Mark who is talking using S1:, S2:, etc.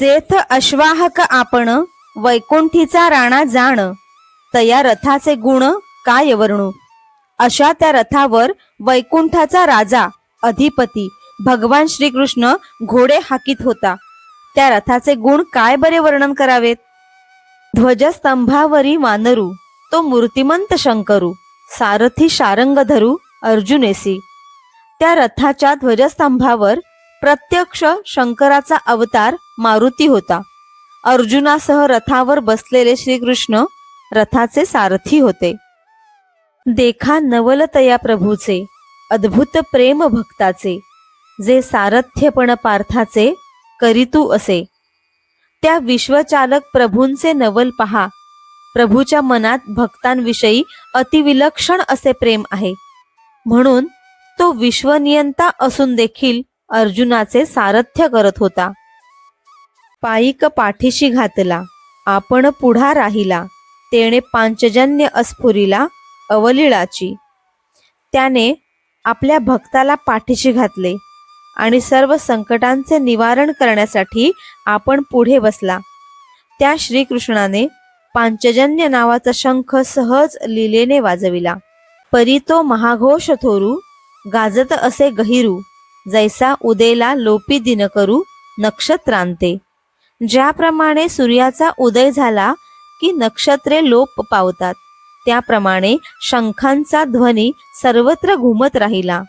S1: जेथ अश्वाहक आपण वैकुंठीचा राणा जाण तया रथाचे गुण काय वर्णू? अशा त्या रथावर वैकुंठाचा राजा अधिपती भगवान श्रीकृष्ण घोडे हाकीत होता. त्या रथाचे गुण काय बरे वर्णन करावेत? ध्वजस्तंभावरी वानरू तो मूर्तिमंत शंकरू सारथी शारंग धरू अर्जुनेसी. त्या रथाच्या ध्वजस्तंभावर प्रत्यक्ष शंकराचा अवतार मारुती होता. अर्जुनासह रथावर बसलेले श्रीकृष्ण रथाचे सारथी होते. देखा नवलतया प्रभूचे अद्भुत प्रेम भक्ताचे जे सारथ्यपण पार्थाचे करितू असे. त्या विश्वचालक प्रभूंचे नवल पहा. प्रभूच्या मनात भक्तांविषयी अतिविलक्षण असे प्रेम आहे. म्हणून तो विश्वनियंता असून देखील अर्जुनाचे सारथ्य करत होता. पायिक पाठीशी घातला. आपण पुढा राहिला. तेणे पांचजन्य अस्फुरीला अवलिळाची. त्याने आपल्या भक्ताला पाठीशी घातले आणि सर्व संकटांचे निवारण करण्यासाठी आपण पुढे बसला. त्या श्रीकृष्णाने पांचजन्य नावाचा शंख सहज लिलेने वाजविला. परी तो महाघोष थोरू गाजत असे गहिरू. जैसा उदयला लोपी दिन करू नक्षत्रांते. ज्याप्रमाणे सूर्याचा उदय झाला की नक्षत्रे लोप पावतात त्याप्रमाणे शंखांचा ध्वनी सर्वत्र घुमत राहिला.